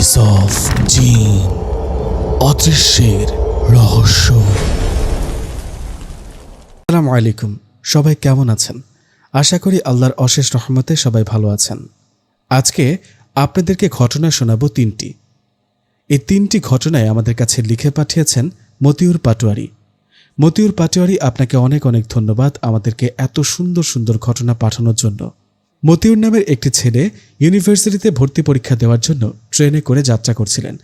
Voice of জিন অদৃশ্যের রহস্য। আসসালামু আলাইকুম, সবাই কেমন আছেন? আশা করি আল্লাহর অশেষ রহমতে সবাই ভালো আছেন। আজকে আপনাদেরকে ঘটনা শোনাবো তিনটি। এই তিনটি ঘটনায় আমাদের কাছে লিখে পাঠিয়েছেন মতিউর পাটোয়ারি। মতিউর পাটোয়ারি, আপনাকে অনেক অনেক ধন্যবাদ আমাদেরকে এত সুন্দর সুন্দর ঘটনা পাঠানোর জন্য। মতিউর নামের একটি ছেলে ইউনিভার্সিটিতে ভর্তি পরীক্ষা দেওয়ার জন্য ট্রেনে করে যাত্রা করছিলেন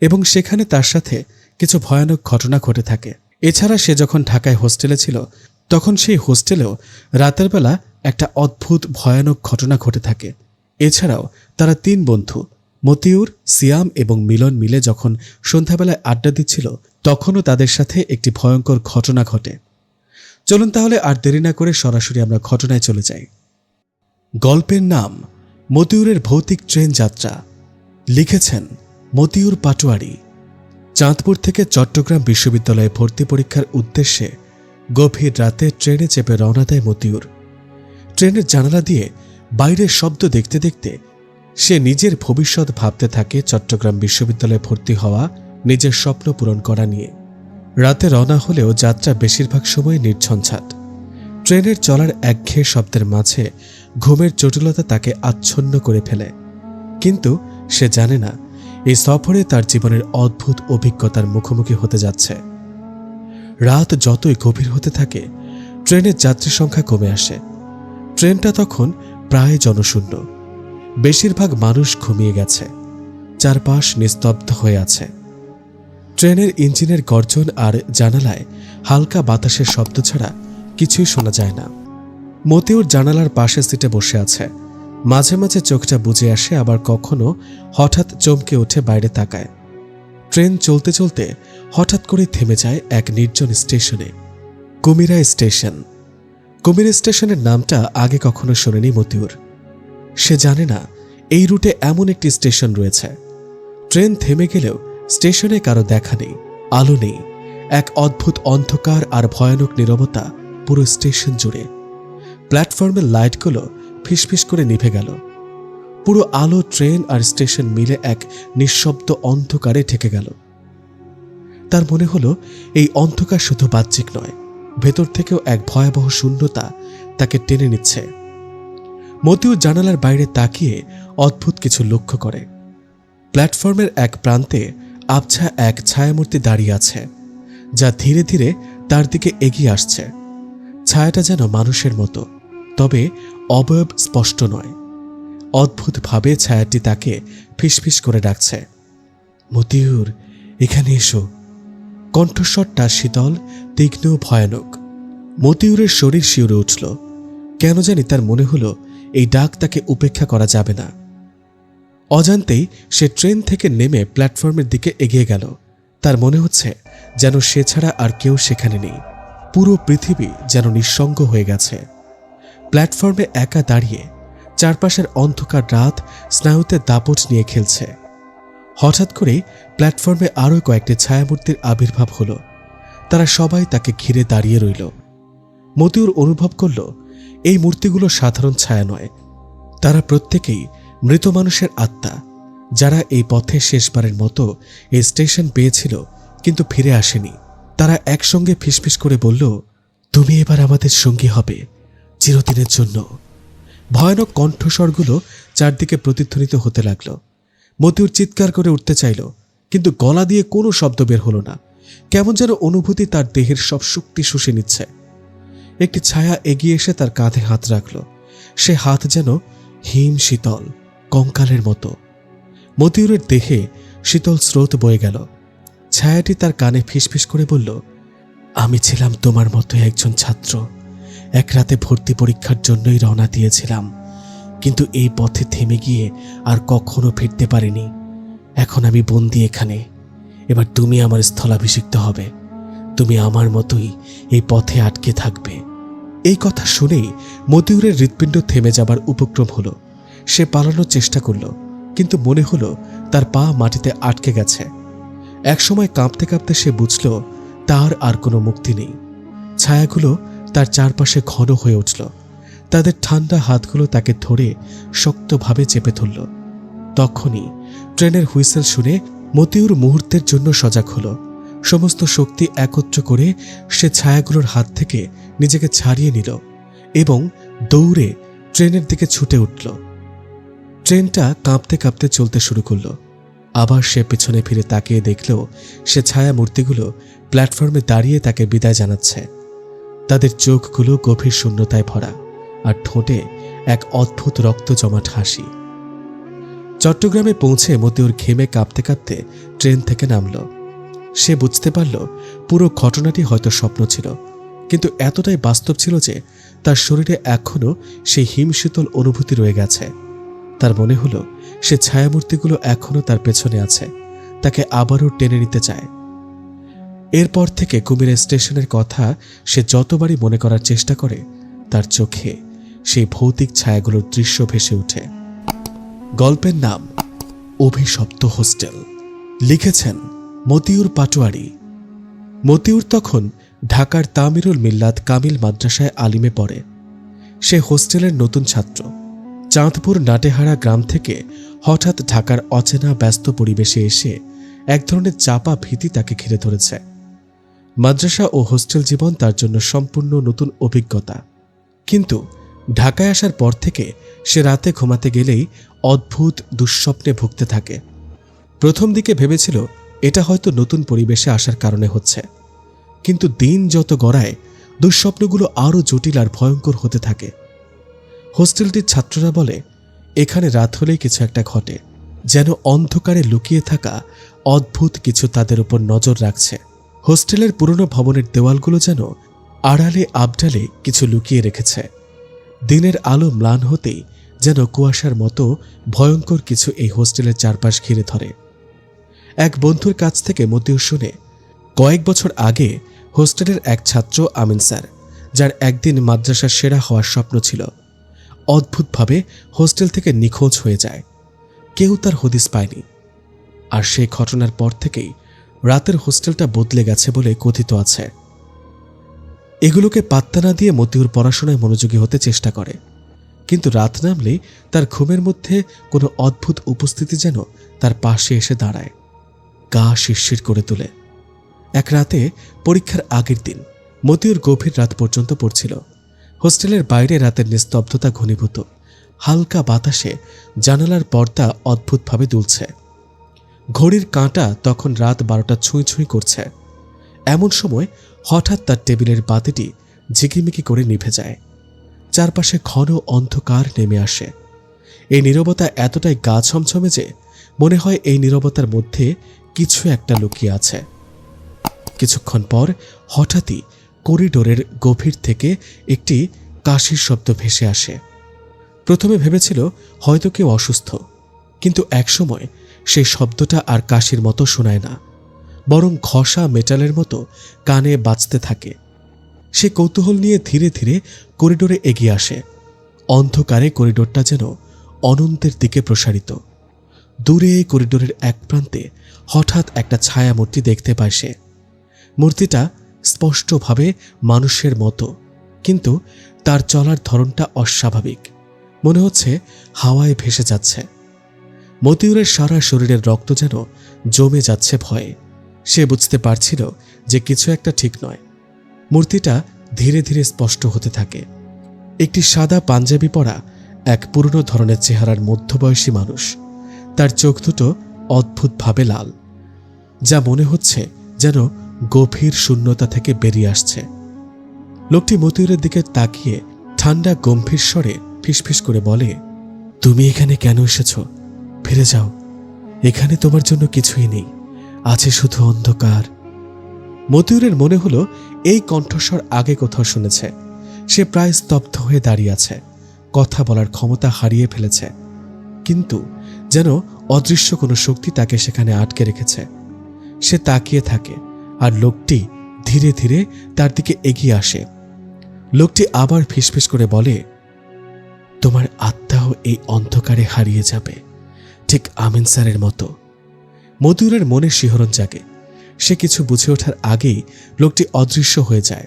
এবং সেখানে তার সাথে কিছু ভয়ানক ঘটনা ঘটে থাকে। এছাড়া সে যখন ঢাকায় হোস্টেলে ছিল, তখন সেই হোস্টেলেও রাতের বেলা একটা অদ্ভুত, ভয়ানক ঘটনা ঘটে থাকে। এছাড়াও তারা তিন বন্ধু, মতিউর, সিয়াম এবং মিলন মিলে যখন সন্ধ্যাবেলায় আড্ডা দিচ্ছিল, তখনও তাদের সাথে একটি ভয়ঙ্কর ঘটনা ঘটে। চলুন তাহলে আর দেরি না করে সরাসরি আমরা ঘটনায় চলে যাই। গল্পের নাম মতিউরের ভৌতিক ট্রেন যাত্রা। লিখেছেন মতিউর পাটোয়ারি। চাঁদপুর থেকে চট্টগ্রাম বিশ্ববিদ্যালয়ে ভর্তি পরীক্ষার উদ্দেশ্যে গভীর রাতে ট্রেনে চেপে রওনা দেয় মতিউর। ট্রেনের জানালা দিয়ে বাইরের শব্দ দেখতে দেখতে সে নিজের ভবিষ্যৎ ভাবতে থাকে চট্টগ্রাম বিশ্ববিদ্যালয়ে ভর্তি হওয়া নিজের স্বপ্ন পূরণ করা নিয়ে। রাতে রওনা হলেও যাত্রা বেশিরভাগ সময় নির্ঝঞ্ঝাট। ট্রেনের চলার একঘেয়ে শব্দের মাঝে ঘুমের জটিলতা তাকে আচ্ছন্ন করে ফেলে। কিন্তু সে জানে না, এই সফরে তার জীবনের অদ্ভুত অভিজ্ঞতার মুখোমুখি হতে যাচ্ছে। রাত যতই গভীর হতে থাকে, ট্রেনের যাত্রী সংখ্যা কমে আসে। ট্রেনটা তখন প্রায় জনশূন্য। বেশিরভাগ মানুষ ঘুমিয়ে গেছে। চারপাশ নিস্তব্ধ হয়ে আছে। ট্রেনের ইঞ্জিনের গর্জন আর জানালায় হালকা বাতাসের শব্দ ছাড়া কিছুই শোনা যায় না। মতিউর জানালার পাশে সিটে বসে আছে। মাঝে মাঝে চোখটা বুঝে আসে, আবার কখনো হঠাৎ চমকে উঠে বাইরে তাকায়। ট্রেন চলতে চলতে হঠাৎ করে থেমে যায় এক নির্জন স্টেশনে। কুমিরা স্টেশন। কুমিরা স্টেশনের নামটা আগে কখনো শোনেনি মতিউর। সে জানে না এই রুটে এমন একটি স্টেশন রয়েছে। ট্রেন থেমে গেলেও স্টেশনে কারও দেখা নেই, আলো নেই। এক অদ্ভুত অন্ধকার আর ভয়ানক নীরবতা পুরো স্টেশন জুড়ে। প্ল্যাটফর্মের লাইটগুলো ফিসফিস করে নিভে গেল। পুরো আলো, ট্রেন আর স্টেশন মিলে এক নিঃশব্দ অন্ধকারে ঠেকে গেল। তার মনে হলো, এই অন্ধকার শুধু বাহ্যিক নয়, ভেতর থেকেও এক ভয়াবহ শূন্যতা তাকে টেনে নিচ্ছে। মতিউর জানালার বাইরে তাকিয়ে অদ্ভুত কিছু লক্ষ্য করে। প্ল্যাটফর্মের এক প্রান্তে আবছা এক ছায়ামূর্তি দাঁড়িয়ে আছে, যা ধীরে ধীরে তার দিকে এগিয়ে আসছে। ছায়াটা যেন মানুষের মতো, তবে অবয়ব স্পষ্ট নয়। অদ্ভুতভাবে ছায়াটি তাকে ফিসফিস করে ডাকছে। মতিউর, এখানে এসো। কণ্ঠস্বরটা শীতল, তীক্ষ্ণ, ভয়ানক। মতিউরের শরীর শিউরে উঠল। কেন জানি তার মনে হলো, এই ডাক তাকে উপেক্ষা করা যাবে না। অজান্তেই সে ট্রেন থেকে নেমে প্ল্যাটফর্মের দিকে এগিয়ে গেল। তার মনে হচ্ছে যেন সে ছাড়া আর কেউ সেখানে নেই। পুরো পৃথিবী যেন নিঃসঙ্গ হয়ে গেছে। প্ল্যাটফর্মে একা দাঁড়িয়ে চারপাশের অন্ধকার রাত স্নায়ুতে দাপট নিয়ে খেলছে। হঠাৎ করেই প্ল্যাটফর্মে আরও কয়েকটি ছায়ামূর্তির আবির্ভাব হলো। তারা সবাই তাকে ঘিরে দাঁড়িয়ে রইল। মতিউর অনুভব করল, এই মূর্তিগুলো সাধারণ ছায়া নয়। তারা প্রত্যেকেই মৃত মানুষের আত্মা, যারা এই পথে শেষবারের মতো এই স্টেশন পেয়েছিল, কিন্তু ফিরে আসেনি। তারা একসঙ্গে ফিসফিস করে বলল, তুমি এবার আমাদের সঙ্গী হবে, চিরদিনের জন্য। ভয়ানক কণ্ঠস্বরগুলো চারদিকে প্রতিধ্বনিত হতে লাগল। মতিউর চিৎকার করে উঠতে চাইল, কিন্তু গলা দিয়ে কোনো শব্দ বের হলো না। কেমন যেন অনুভূতি তার দেহের সব শক্তি শুষে নিচ্ছে। একটি ছায়া এগিয়ে এসে তার কাঁধে হাত রাখল। সে হাত যেন হিম শীতল, কঙ্কালের মতো। মতিউরের দেহে শীতল স্রোত বয়ে গেল। ছায়াটি তার কানে ফিসফিস করে বলল, আমি ছিলাম তোমার মতো একজন ছাত্র। এক রাতে ভর্তি পরীক্ষার জন্যই রওনা দিয়েছিলাম। কিন্তু এই পথে থেমে গিয়ে আর কখনো ফিরতে পারিনি। এখন আমি বন্দি এখানে। এবার তুমি আমার স্থলাভিষিক্ত হবে। তুমি আমার মতোই এই পথে আটকে থাকবে। এই কথা শুনেই মতিউরের হৃৎপিণ্ড থেমে যাবার উপক্রম হলো। সে পালানোর চেষ্টা করল, কিন্তু মনে হলো তার পা মাটিতে আটকে গেছে। একসময় কাঁপতে কাঁপতে সে বুঝল, তার আর কোনো মুক্তি নেই। ছায়াগুলো তার চারপাশে ঘন হয়ে উঠল। তাদের ঠান্ডা হাতগুলো তাকে ধরে শক্তভাবে চেপে ধরল। তখনই ট্রেনের হুইসেল শুনে মতিউর মুহূর্তের জন্য সজাগ হলো। সমস্ত শক্তি একত্র করে সে ছায়াগুলোর হাত থেকে নিজেকে ছাড়িয়ে নিল এবং দৌড়ে ট্রেনের দিকে ছুটে উঠল। ট্রেনটা কাঁপতে কাঁপতে চলতে শুরু করল। আবার সে পিছনে ফিরে তাকিয়ে দেখল, সে ছায়া মূর্তিগুলো প্ল্যাটফর্মে দাঁড়িয়ে তাকে বিদায় জানাচ্ছে। তাদের চোখগুলো গভীর শূন্যতায় ভরা আর ঠোঁটে এক অদ্ভুত রক্ত জমাট হাসি। চট্টগ্রামে পৌঁছে মতিউর ঘেমে কাঁপতে কাঁপতে ট্রেন থেকে নামল। সে বুঝতে পারল পুরো ঘটনাটি হয়তো স্বপ্ন ছিল, কিন্তু এতটাই বাস্তব ছিল যে তার শরীরে এখনও সেই হিমশীতল অনুভূতি রয়ে গেছে। তার মনে হলো, সে ছায়ামূর্তিগুলো এখনও তার পেছনে আছে। তাকে আবারও টেনে নিতে চায়। এরপর থেকে কুমিরের স্টেশনের কথা সে যতবারই মনে করার চেষ্টা করে, তার চোখে সেই ভৌতিক ছায়াগুলোর দৃশ্য ভেসে ওঠে। গল্পের নাম, অভিশপ্ত হোস্টেল। লিখেছেন মতিউর পাটোয়ারি। মতিউর তখন ঢাকার তামিরুল মিল্লাত কামিল মাদ্রাসায় আলিমে পড়ে। সে হোস্টেলের নতুন ছাত্র। চাঁদপুর নাটেহারা গ্রাম থেকে হঠাৎ ঢাকার অচেনা ব্যস্ত পরিবেশে এসে এক ধরনের চাপা ভীতি তাকে ঘিরে ধরেছে। মাদ্রাসা ও হোস্টেল জীবন তার জন্য সম্পূর্ণ নতুন অভিজ্ঞতা। কিন্তু ঢাকায় আসার পর থেকে সে রাতে ঘুমাতে গেলেই অদ্ভুত দুঃস্বপ্নে ভুগতে থাকে। প্রথম দিকে ভেবেছিল এটা হয়তো নতুন পরিবেশে আসার কারণে হচ্ছে। কিন্তু দিন যত গড়ায় দুঃস্বপ্নগুলো আরও জটিল আর ভয়ঙ্কর হতে থাকে। হোস্টেলটির ছাত্ররা বলে, এখানে রাত হলেই কিছু একটা ঘটে, যেন অন্ধকারে লুকিয়ে থাকা অদ্ভুত কিছু তাদের উপর নজর রাখছে। হোস্টেলের পুরনো ভবনের দেওয়ালগুলো যেন আড়ালে আবডালে কিছু লুকিয়ে রেখেছে। দিনের আলো ম্লান হতেই যেন কুয়াশার মতো ভয়ঙ্কর কিছু এই হোস্টেলের চারপাশ ঘিরে ধরে। এক বন্ধুর কাছ থেকে মতিউ শুনে, কয়েক বছর আগে হোস্টেলের এক ছাত্র আমিন স্যার, যার একদিন মাদ্রাসার সেরা হওয়ার স্বপ্ন ছিল অদ্ভুতভাবে হোস্টেল থেকে নিখোঁজ হয়ে যায়। কেউ তার হদিস পায়নি। আর সেই ঘটনার পর থেকেই রাতের হোস্টেলটা বদলে গেছে বলে কথিত আছে। এগুলোকে পাত্তা না দিয়ে মতিউর পড়াশোনায় মনোযোগী হতে চেষ্টা করে। কিন্তু রাত নামলেই তার ঘুমের মধ্যে কোনো অদ্ভুত উপস্থিতি যেন তার পাশে এসে দাঁড়ায়। গা শিরশির করে তোলে। এক রাতে পরীক্ষার আগের দিন মতিউর গভীর রাত পর্যন্ত পড়ছিল। হোস্টেলের বাইরে রাতের নিস্তব্ধতা ঘনীভূত। হালকা বাতাসে জানালার পর্দা অদ্ভুতভাবে দুলছে। ঘড়ির কাঁটা তখন রাত বারোটা ছুঁই ছুঁই করছে। এমন সময় হঠাৎ তার টেবিলের বাতিটি ঝিকিমিকি করে নিভে যায়। চারপাশে ঘন অন্ধকার নেমে আসে। এই নীরবতা এতটাই গা ছমছমে যে মনে হয় এই নীরবতার মধ্যে কিছু একটা লুকিয়ে আছে। কিছুক্ষণ পর হঠাৎই করিডোরের গভীর থেকে একটি কাশির শব্দ ভেসে আসে। প্রথমে ভেবেছিল হয়তো কেউ অসুস্থ, কিন্তু একসময় সেই শব্দটা আর কাশির মতো শোনায় না, বরং ঘষা মেটালের মতো কানে বাজতে থাকে। সে কৌতূহল নিয়ে ধীরে ধীরে করিডোরে এগিয়ে আসে। অন্ধকারে করিডোরটা যেন অনন্তের দিকে প্রসারিত। দূরে করিডোরের এক প্রান্তে হঠাৎ একটা ছায়া মূর্তি দেখতে পায় সে। মূর্তিটা স্পষ্টভাবে মানুষের মতো। কিন্তু তার চলার ধরনটা অস্বাভাবিক। মনে হচ্ছে হাওয়ায় ভেসে যাচ্ছে। মতিউরের সারা শরীরের রক্ত যেন জমে যাচ্ছে ভয়ে। সে বুঝতে পারছিল যে কিছু একটা ঠিক নয়। মূর্তিটা ধীরে ধীরে স্পষ্ট হতে থাকে। একটি সাদা পাঞ্জাবি পরা এক পুরনো ধরনের চেহারার মধ্যবয়সী মানুষ। তার চোখ দুটো অদ্ভুতভাবে লাল। যা মনে হচ্ছে যেন গভীর শূন্যতা থেকে বেরিয়ে আসছে। লোকটি মতিউরের দিকে তাকিয়ে ঠান্ডা, গম্ভীর স্বরে ফিসফিস করে বলে, তুমি এখানে কেন এসেছ? ফিরে যাও। এখানে তোমার জন্য কিছুই নেই। আছে শুধু অন্ধকার। মতিউরের মনে হলো এই কণ্ঠস্বর আগে কোথাও শুনেছে। সে প্রায় স্তব্ধ হয়ে দাঁড়িয়ে আছে। কথা বলার ক্ষমতা হারিয়ে ফেলেছে। কিন্তু যেন অদৃশ্য কোনো শক্তি তাকে সেখানে আটকে রেখেছে। সে তাকিয়ে থাকে। আর লোকটি ধীরে ধীরে তার দিকে এগিয়ে আসে। লোকটি আবার ফিসফিস করে বলে, তোমার আত্মাও এই অন্ধকারে হারিয়ে যাবে, ঠিক আমিন স্যারের মতো। মধুরের মনে শিহরণ জাগে। সে কিছু বুঝে ওঠার আগেই লোকটি অদৃশ্য হয়ে যায়।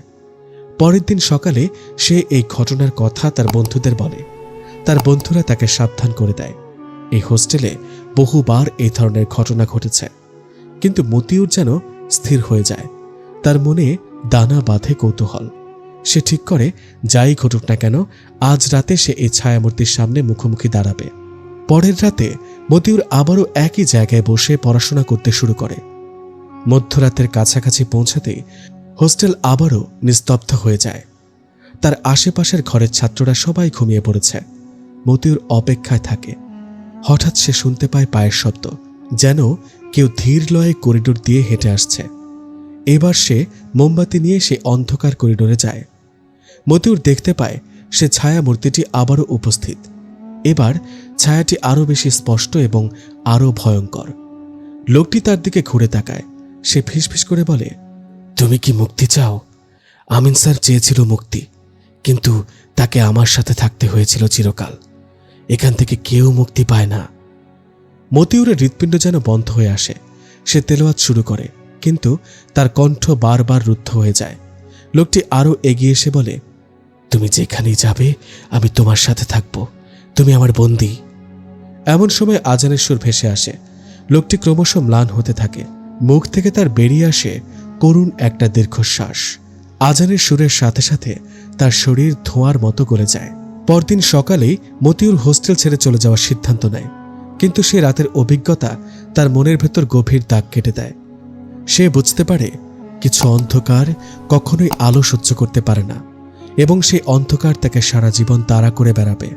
পরের দিন সকালে সে এই ঘটনার কথা তার বন্ধুদের বলে। তার বন্ধুরা তাকে সাবধান করে দেয়। এই হোস্টেলে বহুবার এই ধরনের ঘটনা ঘটেছে। কিন্তু মতিউর যেন স্থির হয়ে যায়। তার মনে দানা বাঁধে কৌতূহল। সে ঠিক করে, যাই ঘটুক না কেন, আজ রাতে সে এই ছায়ামূর্তির সামনে মুখোমুখি দাঁড়াবে। পরের রাতে মতিউর আবারও একই জায়গায় বসে পড়াশোনা করতে শুরু করে। মধ্যরাতের কাছাকাছি পৌঁছাতেই হোস্টেল আবারও নিস্তব্ধ হয়ে যায়। তার আশেপাশের ঘরের ছাত্ররা সবাই ঘুমিয়ে পড়েছে। মতিউর অপেক্ষায় থাকে। হঠাৎ সে শুনতে পায় পায়ের শব্দ, যেন কেউ ধীর লয়ে করিডোর দিয়ে হেঁটে আসছে। এবার সে মোমবাতি নিয়ে সে অন্ধকার করিডোরে যায়। মতিউর দেখতে পায় সে ছায়া মূর্তিটি আবারও উপস্থিত। এবার ছায়াটি আরও বেশি স্পষ্ট এবং আরও ভয়ঙ্কর। লোকটি তার দিকে ঘুরে তাকায়। সে ফিসফিস করে বলে, তুমি কি মুক্তি চাও? আমিন স্যার, চেয়েছিল মুক্তি। কিন্তু তাকে আমার সাথে থাকতে হয়েছিল চিরকাল। এখান থেকে কেউ মুক্তি পায় না। মতিউরের হৃৎপিণ্ড যেন বন্ধ হয়ে আসে। সে তেলোয়াত শুরু করে, কিন্তু তার কণ্ঠ বারবার রুদ্ধ হয়ে যায়। লোকটি আরও এগিয়ে এসে বলে, তুমি যেখানেই যাবে, আমি তোমার সাথে থাকব। তুমি আমার বন্দি। এমন সময় আজানের সুর ভেসে আসে। লোকটি ক্রমশ ম্লান হতে থাকে। মুখ থেকে তার বেরিয়ে আসে করুণ একটা দীর্ঘশ্বাস। আজানের সুরের সাথে সাথে তার শরীর ধোঁয়ার মতো গলে যায়। পরদিন সকালেই মতিউর হোস্টেল ছেড়ে চলে যাওয়ার সিদ্ধান্ত নেয়। কিন্তু সে রাতের অভিজ্ঞতা তার মনের ভেতর গভীর দাগ কেটে দেয়। সে বুঝতে পারে কিছু অন্ধকার কখনোই আলো সহ্য করতে পারে না এবং সেই অন্ধকার তাকে সারা জীবন তাড়া করে বেড়াবে।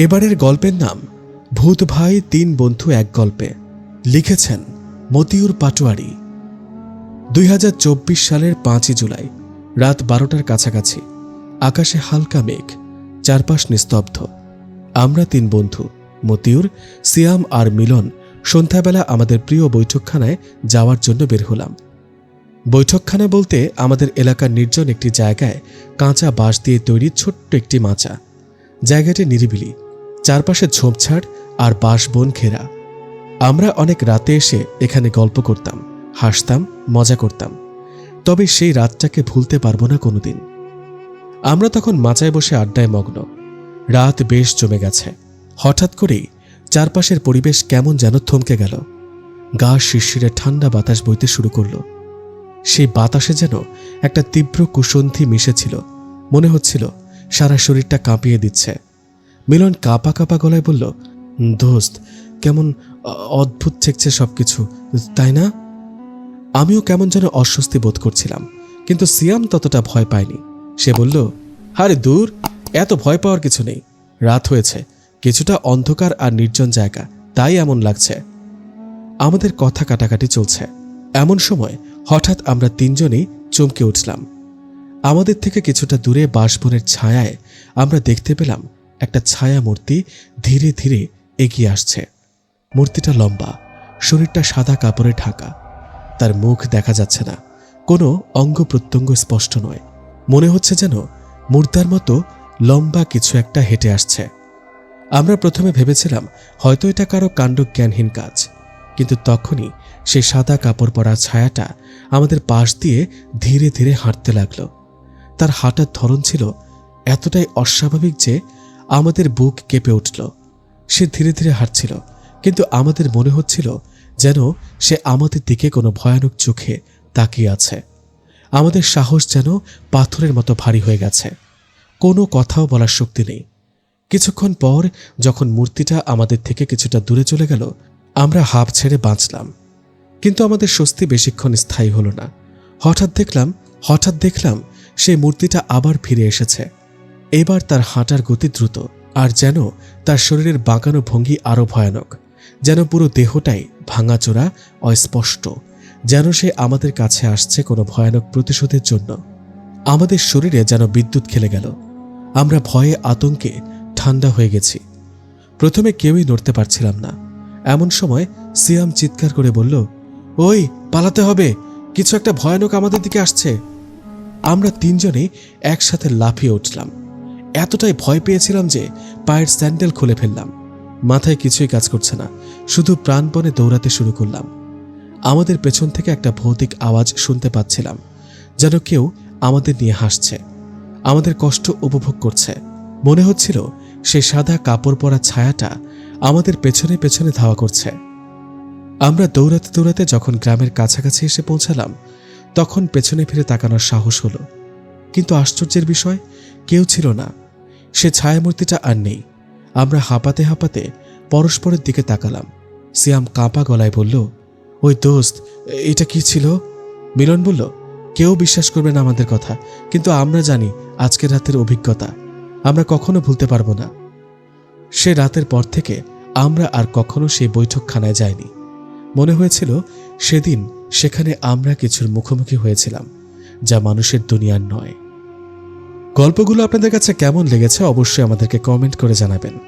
এবারের গল্পের নাম ভূত ভাই তিন বন্ধু এক গল্পে। লিখেছেন মতিউর পাটোয়ারি। দুই হাজার চব্বিশ সালের পাঁচই জুলাই, রাত বারোটার কাছাকাছি। আকাশে হালকা মেঘ, চারপাশ নিস্তব্ধ। আমরা তিন বন্ধু। মতিউর, সিয়াম আর মিলন সন্ধ্যাবেলা আমাদের প্রিয় বৈঠকখানায় যাওয়ার জন্য বের হলাম। বৈঠকখানা বলতে আমাদের এলাকার নির্জন একটি জায়গায় কাঁচা বাঁশ দিয়ে তৈরি ছোট্ট একটি মাচা। জায়গাটি নিরিবিলি, চারপাশে ঝোপঝাড় আর বাঁশবন ঘেরা। আমরা অনেক রাতে এসে এখানে গল্প করতাম, হাসতাম, মজা করতাম। তবে সেই রাতটাকে ভুলতে পারব না কোনোদিন। আমরা তখন মাচায় বসে আড্ডায় মগ্ন। রাত বেশ জমে গেছে। হঠাৎ করেই চারপাশের পরিবেশ কেমন যেন থমকে গেল। গা শিরশিরে ঠান্ডা বাতাস বইতে শুরু করল। সেই বাতাসে যেন একটা তীব্র কুসন্ধি মিশেছিল। মনে হচ্ছিল সারা শরীরটা কাঁপিয়ে দিচ্ছে। মিলন কাঁপা কাঁপা গলায় বলল, দোস্ত, কেমন অদ্ভুত ঠেকছে সবকিছু, তাই না? আমিও কেমন যেন অস্বস্তি বোধ করছিলাম, কিন্তু সিয়াম ততটা ভয় পায়নি। সে বলল, আরে দূর, এত ভয় পাওয়ার কিছু নেই। রাত হয়েছে কিছুটা অন্ধকার আর নির্জন জায়গা, তাই এমন লাগছে। আমাদের কথা কাটাকাটি চলছে। এমন সময় হঠাৎ আমরা তিনজনেই চমকে উঠলাম। আমাদের থেকে কিছুটা দূরে বাঁশবনের ছায়ায় আমরা দেখতে পেলাম একটা ছায়া মূর্তি ধীরে ধীরে এগিয়ে আসছে। মূর্তিটা লম্বা, শরীরটা সাদা কাপড়ে ঢাকা। তার মুখ দেখা যাচ্ছে না, কোনো অঙ্গ প্রত্যঙ্গ স্পষ্ট নয়। মনে হচ্ছে যেন মুর্দার মতো লম্বা কিছু একটা হেঁটে আসছে। আমরা প্রথমে ভেবেছিলাম হয়তো এটা কারও কাণ্ড জ্ঞানহীন কাজ, কিন্তু তখনই সে সাদা কাপড় পরা ছায়াটা আমাদের পাশ দিয়ে ধীরে ধীরে হাঁটতে লাগল। তার হাঁটার ধরন ছিল এতটাই অস্বাভাবিক যে আমাদের বুক কেঁপে উঠল। সে ধীরে ধীরে হাঁটছিল, কিন্তু আমাদের মনে হচ্ছিল যেন সে আমাদের দিকে কোনো ভয়ানক চোখে তাকিয়ে আছে। আমাদের সাহস যেন পাথরের মতো ভারী হয়ে গেছে। কোনো কথাও বলার শক্তি নেই। কিছুক্ষণ পর যখন মূর্তিটা আমাদের থেকে কিছুটা দূরে চলে গেল, আমরা হাঁপ ছেড়ে বাঁচলাম। কিন্তু আমাদের স্বস্তি বেশিক্ষণ স্থায়ী হলো না। হঠাৎ দেখলাম হঠাৎ দেখলাম সেই মূর্তিটা আবার ফিরে এসেছে। এবার তার হাঁটার গতি দ্রুত, আর যেন তার শরীরের বাঁকানো ভঙ্গি আরও ভয়ানক, যেন পুরো দেহটাই ভাঙাচোরা, অস্পষ্ট, যেন সে আমাদের কাছে আসছে কোনো ভয়ানক প্রতিশোধের জন্য। আমাদের শরীরে যেন বিদ্যুৎ খেলে গেল। আমরা ভয়ে আতঙ্কে ঠান্ডা হয়ে গেছি। প্রথমে কেউই নড়তে পারছিলাম না। এমন সময় সিয়াম চিৎকার করে বলল, ওই, পালাতে হবে। কিছু একটা ভয়ানক আমাদের দিকে আসছে। আমরা তিনজনে একসাথে লাফিয়ে উঠলাম। এতটাই ভয় পেয়েছিলাম যে পায়ের স্যান্ডেল খুলে ফেললাম। মাথায় কিছুই কাজ করছে না। শুধু প্রাণপণে দৌড়াতে শুরু করলাম। আমাদের পেছন থেকে একটা ভৌতিক আওয়াজ শুনতে পাচ্ছিলাম, যেন কেউ আমাদের নিয়ে হাসছে। আমাদের কষ্ট উপভোগ করছে। মনে হচ্ছিল সেই সাদা কাপড় পরা ছায়াটা আমাদের পেছনে পেছনে ধাওয়া করছে। আমরা দৌড়াতে দৌড়াতে যখন গ্রামের কাছাকাছি এসে পৌঁছালাম, তখন পেছনে ফিরে তাকানোর সাহস হলো। কিন্তু আশ্চর্যের বিষয়, কেউ ছিল না। সে ছায়ামূর্তিটা আর নেই। আমরা হাঁপাতে হাঁপাতে পরস্পরের দিকে তাকালাম। সিয়াম কাঁপা গলায় বলল, ওই দোস্ত, এটা কি ছিল? মিলন বলল, কেউ বিশ্বাস করবে না আমাদের কথা, কিন্তু আমরা জানি আজকের রাতের অভিজ্ঞতা। আমরা কখনো ভুলতে পারব না। সে রাতের পর থেকে আমরা আর কখনো সেই বৈঠকখানায় যাইনি। মনে হয়েছিল সেদিন সেখানে আমরা কিছুর মুখোমুখি হয়েছিলাম, যা মানুষের দুনিয়ার নয়। গল্পগুলো আপনাদের কাছে কেমন লেগেছে অবশ্যই আমাদেরকে কমেন্ট করে জানাবেন।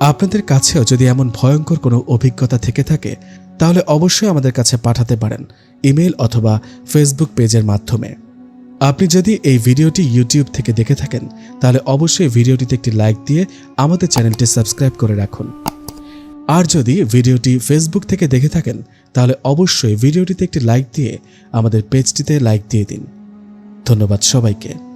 আপনাদের কাছেও যদি এমন ভয়ঙ্কর কোনো অভিজ্ঞতা থেকে থাকে, তাহলে অবশ্যই আমাদের কাছে পাঠাতে পারেন, ইমেল অথবা ফেসবুক পেজের মাধ্যমে। আপনি যদি এই ভিডিওটি ইউটিউব থেকে দেখে থাকেন, তাহলে অবশ্যই ভিডিওটিতে একটি লাইক দিয়ে আমাদের চ্যানেলটি সাবস্ক্রাইব করে রাখুন। আর যদি ভিডিওটি ফেসবুক থেকে দেখে থাকেন, তাহলে অবশ্যই ভিডিওটিতে একটি লাইক দিয়ে আমাদের পেজটিতে লাইক দিয়ে দিন। ধন্যবাদ সবাইকে।